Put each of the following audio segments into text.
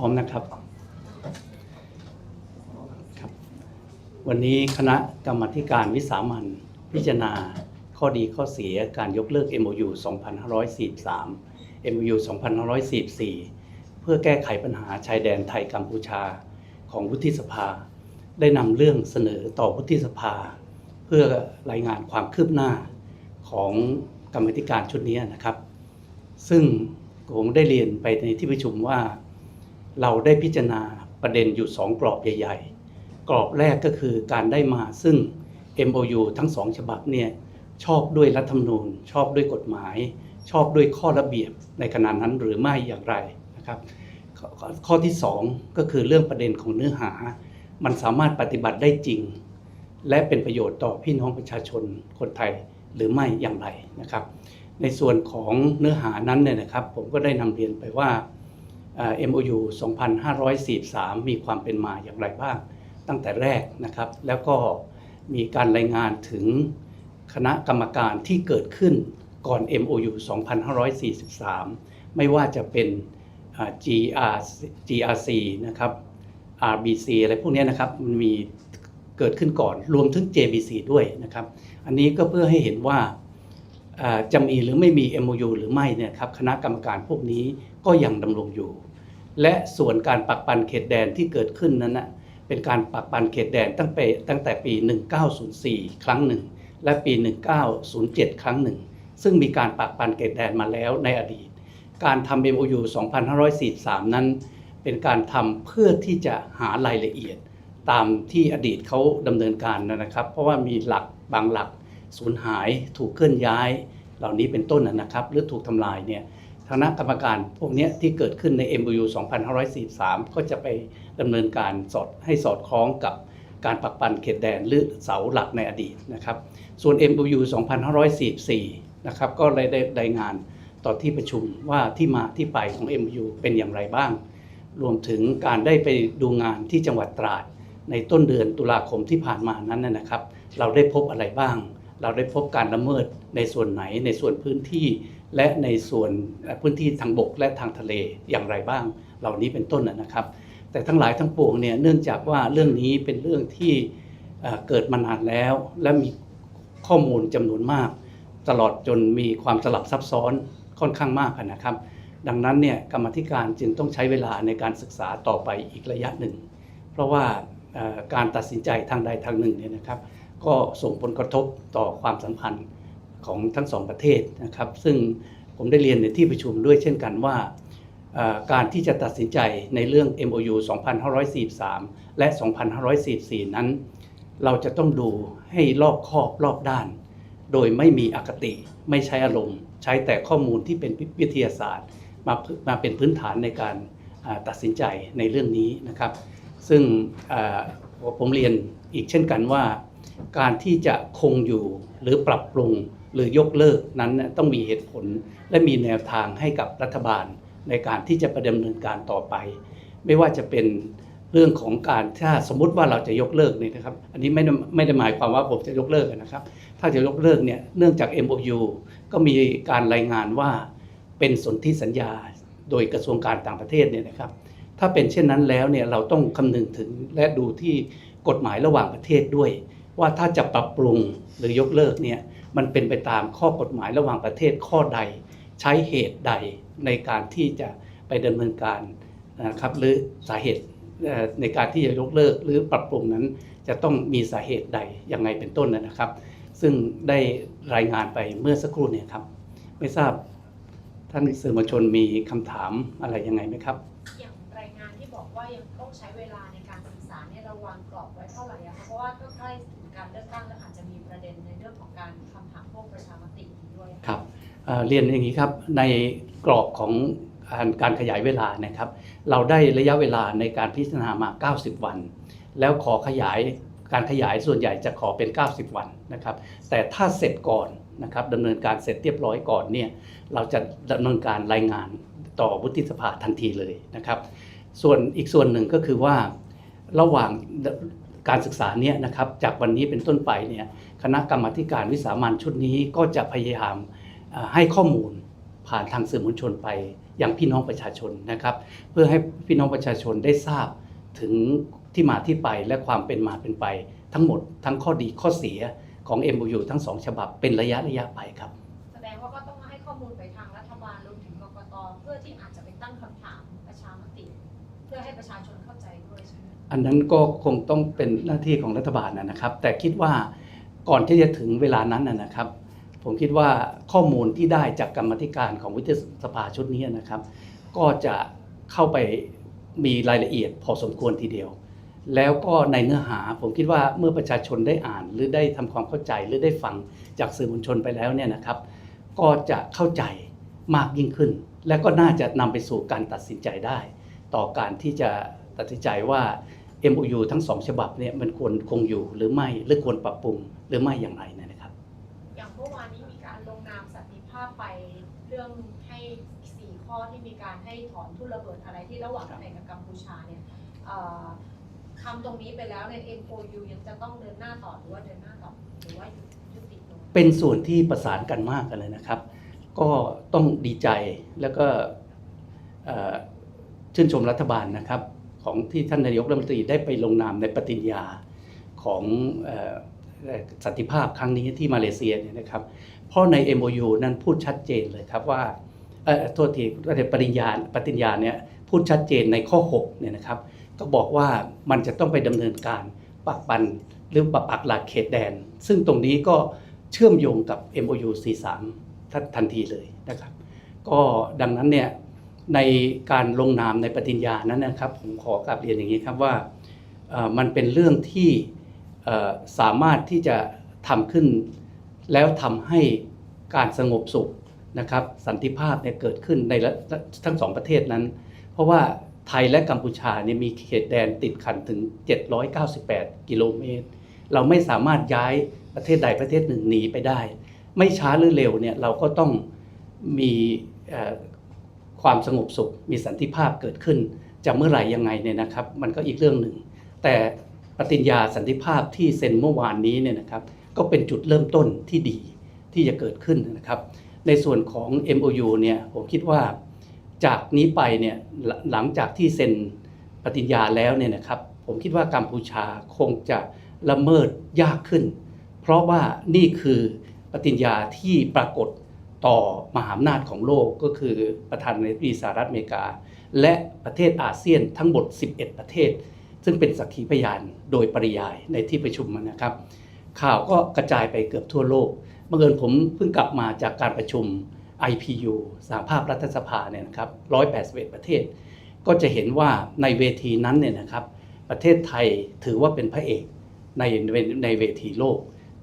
ร้อมนะครับครับ วันนี้คณะกรรมการวิสามันพิจารณาข้อดีข้อเสียการยกเลิก MOU 2543 MOU 2544 เพื่อแก้ไขปัญหาชายแดนไทยกัมพูชาของวุฒิสภา ได้นำเรื่องเสนอต่อวุฒิสภา เพื่อรายงานความคืบหน้าของกรรมธิการชุดนี้นะครับ ซึ่งผมได้เรียนไปในที่ประชุมว่า เราได้พิจารณาประเด็นอยู่ 2 กรอบใหญ่ ๆ กรอบแรกก็คือการได้มาซึ่ง MOU ทั้งสองฉบับเนี่ยชอบด้วยรัฐธรรมนูญ ชอบด้วยกฎหมาย ชอบด้วยข้อระเบียบในขณะนั้นหรือไม่อย่างไรนะครับขข้อที่ 2 ก็คือเรื่องประเด็นของเนื้อหา มันสามารถปฏิบัติได้จริง และเป็นประโยชน์ต่อพี่น้องประชาชนคนไทยหรือไม่อย่างไรนะครับ ในส่วนของเนื้อหานั้นเนี่ยนะครับ ผมก็ได้นำเรียนไปว่า MOU 2543 มีความเป็นมาอย่างไรบ้างตั้งแต่แรกนะครับ แล้วก็มีการรายงานถึงคณะกรรมการที่เกิดขึ้นก่อน MOU 2543 ไม่ว่าจะเป็นอ่า GR GRC นะครับ RBC อะไรพวกนี้นะครับมันมีเกิดขึ้นก่อนรวมถึง JBC ด้วยนะครับ อันนี้ก็เพื่อให้เห็นว่า จะมีหรือไม่มี MOU หรือไม่เนี่ยครับคณะกรรมการพวกนี้ก็ยังดำรงอยู่ และส่วนการปักปันเขตแดนที่เกิดขึ้นนั้นนะเป็นการปักปันเขตแดนตั้งแต่ตั้งแต่ปี 1904 ครั้งหนึ่ง และปี 1907 ครั้งหนึ่ง ซึ่งมีการปักปันเขตแดนมาแล้วในอดีต การทำ MOU 2543 นั้น เป็นการทำเพื่อที่จะหารายละเอียด ตามที่อดีตเขาดำเนินการนะครับ เพราะว่ามีหลักบางหลัก สูญหาย ถูกเคลื่อนย้าย เหล่านี้เป็นต้นนะครับ หรือถูกทำลายเนี่ยคณะกรรมการพวกนี้ที่เกิดขึ้นใน MOU 2543 ก็จะไปดำเนินการสอดให้สอดคล้องกับการปักปันเขตแดนหรือเสาหลักในอดีตนะครับ ส่วน MOU 2544 นะครับก็เลยได้รายงานต่อที่ประชุมว่าที่มาที่ไปของ MOU เป็นอย่างไรบ้าง รวมถึงการได้ไปดูงานที่จังหวัดตราด ในต้นเดือนตุลาคมที่ผ่านมานั้นนะครับ เราได้พบอะไรบ้าง เราได้พบการละเมิดในส่วนไหนในส่วนพื้นที่ และในส่วนพื้นที่ทางบกและทางทะเลอย่างไรบ้าง เหล่านี้เป็นต้นนะครับ แต่ทั้งหลายทั้งปวงเนี่ยเนื่องจากว่าเรื่องนี้เป็นเรื่องที่เกิดมานานแล้ว และมีข้อมูลจำนวนมาก ตลอดจนมีความสลับซับซ้อนค่อนข้างมากนะครับ ดังนั้นเนี่ยกรรมธิการจึงต้องใช้เวลาในการศึกษาต่อไปอีกระยะหนึ่ง เพราะว่าการตัดสินใจทางใดทางหนึ่งเนี่ยนะครับ ก็ส่งผลกระทบต่อความสัมพันธ์ของทั้งสองประเทศนะครับ ซึ่งผมได้เรียนในที่ประชุมด้วยเช่นกันว่า การที่จะตัดสินใจในเรื่อง MOU 2543 และ 2544 นั้น เราจะต้องดูให้รอบคอบรอบด้าน โดยไม่มีอคติ ไม่ใช้อารมณ์ ใช้แต่ข้อมูลที่เป็นวิทยาศาสตร์ มามาเป็นพื้นฐานในการตัดสินใจในเรื่องนี้นะครับ ซึ่งผมเรียนอีกเช่นกันว่า การที่จะคงอยู่หรือปรับปรุงหรือยกเลิกนั้นต้องมีเหตุผล และมีแนวทางให้กับรัฐบาลในการที่จะประดำเนินการต่อไป ไม่ว่าจะเป็นเรื่องของการถ้าสมมุติว่าเราจะยกเลิกเนี่ยนะครับ อันนี้ไม่ได้ไม่ได้หมายความว่าผมจะยกเลิกนะครับ ถ้าจะยกเลิกเนี่ยเนื่องจาก MOU ก็มีการรายงานว่าเป็นสนธิสัญญาโดยกระทรวงการต่างประเทศเนี่ยนะครับ ถ้าเป็นเช่นนั้นแล้วเนี่ยเราต้องคำนึงถึงและดูที่กฎหมายระหว่างประเทศด้วย ว่าถ้าจะปรับปรุงหรือยกเลิกเนี่ยมันเป็นไปตามข้อกฎหมายระหว่างประเทศข้อใด ใช้เหตุใดในการที่จะไปดำเนินการนะครับหรือสาเหตุในการที่จะยกเลิกหรือปรับปรุงนั้นจะต้องมีสาเหตุใดยังไงเป็นต้นนะครับ ซึ่งได้รายงานไปเมื่อสักครู่เนี่ยครับ ไม่ทราบท่านสื่อมวลชนมีคำถามอะไรยังไงไหมครับ บอกว่ายังต้องใช้เวลาในการศึกษาเนี่ยเราวางกรอบไว้เท่าไหร่อะคะเพราะว่าก็ใกล้ถึงการเลือกตั้งแล้วอาจจะมีประเด็นในเรื่องของการคำถามพวกประชามติด้วยะครับเอ่อเรียนอย่างนี้ครับในกรอบของการการขยายเวลานะครับ เราได้ระยะเวลาในการพิจารณามา 90 วัน แล้วขอขยายการขยายส่วนใหญ่จะขอเป็น 90 วันนะครับ แต่ถ้าเสร็จก่อนนะครับดำเนินการเสร็จเรียบร้อยก่อนเนี่ยเราจะดำเนินการรายงานต่อวุฒิสภาทันทีเลยนะครับ ส่วนอีกส่วนหนึ่งก็คือว่าระหว่างการศึกษาเนี่ยนะครับจากวันนี้เป็นต้นไปเนี่ยคณะกรรมาการวิสามันชุดนี้ก็จะพยายามให้ข้อมูลผ่านทางสื่อมวลชนไปยังพี่น้องประชาชนนะครับ เพื่อให้พี่น้องประชาชนได้ทราบถึงที่มาที่ไปและความเป็นมาเป็นไป ทั้งหมดทั้งข้อดีข้อเสียของ MOU ทั้งสองฉบับเป็นระยะระยะไปครับ พื่อให้ประชาชนเข้าใจด้วยใช่ไหมอันนั้นก็คงต้องเป็นหน้าที่ของรัฐบาลนะครับ แต่คิดว่าก่อนที่จะถึงเวลานั้นนะครับ ผมคิดว่าข้อมูลที่ได้จากกรรมธิการของวิทยสภาชุดนี้นะครับ ก็จะเข้าไปมีรายละเอียดพอสมควรทีเดียว แล้วก็ในเนื้อหาผมคิดว่าเมื่อประชาชนได้อ่านหรือได้ทำความเข้าใจหรือได้ฟังจากสื่อมวลชนไปแล้วเนี่ยนะครับ ก็จะเข้าใจมากยิ่งขึ้น และก็น่าจะนำไปสู่การตัดสินใจได้ ต่อการที่จะตัดสินใจว่า MOU ทั้งสองฉบับเนี่ยมันควรคงอยู่หรือไม่หรือควรปรับปรุงหรือไม่อย่างไรเนยนะครับ อย่างเมื่อวานนี้มีการลงนามสันติภาพไปเรื่องให้สี่ข้อที่มีการให้ถอนทุนระเบิดอะไรที่ระหว่างไทยกับกัมพูชาเนี่ยเอ่อทำตรงนี้ไปแล้วใน MOU ยังจะต้องเดินหน้าต่อหรือว่าเดินหน้าต่อหรือว่าหยุดยุติลงเป็นส่วนที่ประสานกันมากกันเลยนะครับ ก็ต้องดีใจแล้วก็เอ่อ ชื่นชมรัฐบาลนะครับของที่ท่านนายกรัฐมนตรีได้ไปลงนามในปฏิญญาของออสันติภาพครั้งนี้ที่มาเลเซียเนี่ยนะครับเพราะใน MOU นั้นพูดชัดเจนเลยครับว่าเอ่อโทษทีในปริญญาปฏิญญาเนี่ยพูดชัดเจนในข้อ6เนี่ยนะครับก็บอกว่ามันจะต้องไปดำเนินการปักปันหรือปักหลักเขตแดน ซึ่งตรงนี้ก็เชื่อมโยงกับ MOU 43ทันทีเลยนะครับก็ดังนั้นเนี่ย ในการลงนามในปฏิญญานั้นนะครับ ผมขอกลับเรียนอย่างนี้ครับว่ามันเป็นเรื่องที่สามารถที่จะทำขึ้น แล้วทำให้การสงบสุขนะครับ สันติภาพเนี่ยเกิดขึ้นในทั้งสองประเทศนั้น เพราะว่าไทยและกัมพูชาเนี่ยมีเขตแดนติดขันถึง 798 กิโลเมตร เราไม่สามารถย้ายประเทศใดประเทศหนึ่งหนีไปได้ ไม่ช้าหรือเร็วเนี่ยเราก็ต้องมี ความสงบสุขมีสันติภาพเกิดขึ้น จะเมื่อไหร่ยังไงเนี่ยนะครับ มันก็อีกเรื่องหนึ่ง แต่ปฏิญญาสันติภาพที่เซ็นเมื่อวานนี้เนี่ยนะครับ ก็เป็นจุดเริ่มต้นที่ดีที่จะเกิดขึ้นนะครับ ในส่วนของ MOU เนี่ยผมคิดว่าจากนี้ไปเนี่ยหลังหลังจากที่เซ็นปฏิญญาแล้วเนี่ยนะครับ ผมคิดว่ากัมพูชาคงจะละเมิดยากขึ้น เพราะว่านี่คือปฏิญญาที่ปรากฏ ต่อมหาอำนาจของโลกก็คือประธานาธิบดีสหรัฐอเมริกา และประเทศอาเซียนทั้งหมด 11 ประเทศ ซึ่งเป็นสักขีพยานโดยปริยายในที่ประชุมนะครับ ข่าวก็กระจายไปเกือบทั่วโลกบังเอิญผมเพิ่งกลับมาจากการประชุม IPU สหภาพรัฐสภาเนี่ยนะครับ 181 ประเทศ ก็จะเห็นว่าในเวทีนั้นเนี่ยนะครับ ประเทศไทยถือว่าเป็นพระเอกในในในเวทีโลก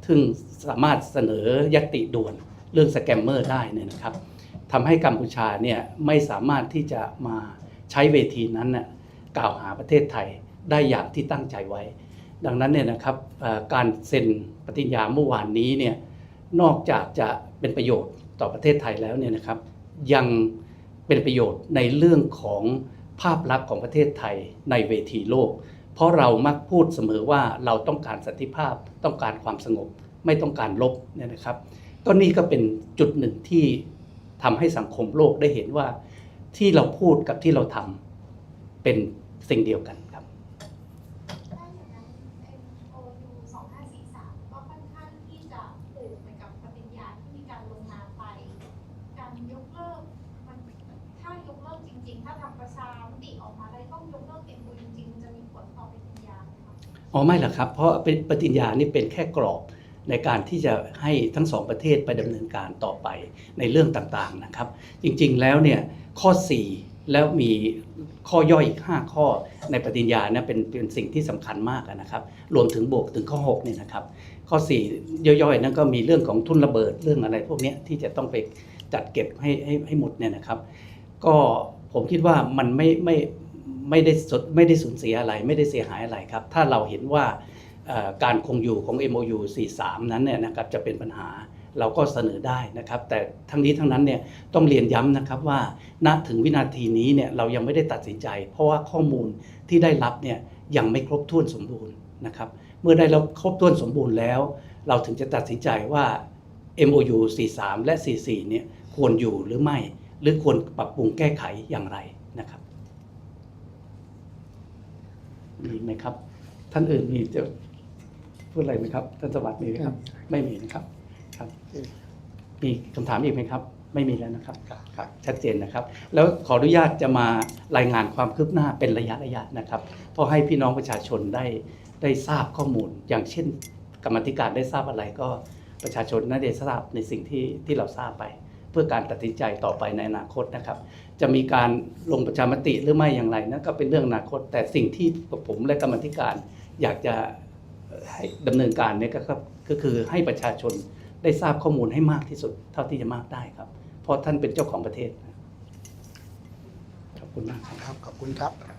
ซึ่งสามารถเสนอยติด่วน เรื่องสแกมเมอร์ได้เนี่ยนะครับทำให้กัมพูชาเนี่ยไม่สามารถที่จะมาใช้เวทีนั้นน่ะกล่าวหาประเทศไทยได้อย่างที่ตั้งใจไว้ ดังนั้นเนี่ยนะครับการเซ็นปฏิญญาเมื่อวานนี้เนี่ยนอกจากจะเป็นประโยชน์ต่อประเทศไทยแล้วเนี่ยนะครับ ยังเป็นประโยชน์ในเรื่องของภาพลักษณ์ของประเทศไทยในเวทีโลก เพราะเรามักพูดเสมอว่าเราต้องการสันติภาพต้องการความสงบ ไม่ต้องการลบเนี่ยนะครับ ก็นี่ก็เป็นจุดหนึ่งที่ทำให้สังคมโลกได้เห็นว่าที่เราพูดกับที่เราทำเป็นสิ่งเดียวกันครับถ้าอย่างนั้น MOU 2543ก็ค่อนข้างที่จะผูกไปกับปฏิญญาที่มีการลงนามไปการยกเลิกมันถ้ายกเลิกจริงๆถ้าทำประชามติออกมาได้ต้องยกเลิก MOU จริงๆจะมีผลต่อปฏิญญาไหมคะอ๋อไม่หรอกครับ เพราะเป็นปฏิญญานี่เป็นแค่กรอบ ในการที่จะให้ทั้งสองประเทศไปดำเนินการต่อไปในเรื่องต่างๆนะครับ จริงๆแล้วเนี่ยข้อ 4 แล้วมีข้อย่อยอีก 5 ข้อในปฏิญญาเนี่ยเป็นเป็นสิ่งที่สำคัญมากนะครับ รวมถึงบวกถึงข้อ6เนี่ยนะครับ ข้อ 4 ย่อยๆ นั่นก็มีเรื่องของทุนระเบิดเรื่องอะไรพวกนี้ที่จะต้องไปจัดเก็บให้ให้ให้หมดเนี่ยนะครับ ก็ผมคิดว่ามันไม่ไม่ไม่ได้สดไม่ได้สูญเสียอะไร ไม่ได้เสียหายอะไรครับ ถ้าเราเห็นว่า การคงอยู่ของ MOU 43 นั้นเนี่ยนะครับจะเป็นปัญหาเราก็เสนอได้นะครับ แต่ทั้งนี้ทั้งนั้นเนี่ยต้องเรียนย้ำนะครับว่าณถึงวินาทีนี้เนี่ยเรายังไม่ได้ตัดสินใจ เพราะว่าข้อมูลที่ได้รับเนี่ยยังไม่ครบถ้วนสมบูรณ์นะครับเมื่อได้รับครบถ้วนสมบูรณ์แล้ว เราถึงจะตัดสินใจว่า MOU 43 และ 44 เนี่ยควรอยู่หรือไม่ หรือควรปรับปรุงแก้ไขอย่างไรนะครับมีไหมครับ ท่านอื่นมีจะ พูดอะไรไหมครับท่านสวัสดิ์มีไหมครับ ไม่มีนะครับครับมีคำถามอีกไหมครับ ไม่มีแล้วนะครับครับชัดเจนนะครับ แล้วขออนุญาตจะมารายงานความคืบหน้าเป็นระยะระยะนะครับเพื่อให้พี่น้องประชาชนได้ได้ทราบข้อมูล อย่างเช่น กรรมาธิการได้ทราบอะไรก็ประชาชนน่าจะทราบในสิ่งที่ที่เราทราบไป เพื่อการตัดสินใจต่อไปในอนาคตนะครับ จะมีการลงประชามติหรือไม่อย่างไรนั่นก็เป็นเรื่องอนาคต แต่สิ่งที่ผมและกรรมาธิการอยากจะ ให้ดำเนินการเนี่ยก็ครับก็คือให้ประชาชนได้ทราบข้อมูลให้มากที่สุด เท่าที่จะมากได้ครับ เพราะท่านเป็นเจ้าของประเทศนะขอบคุณมากครับ ครับ ขอบคุณครับ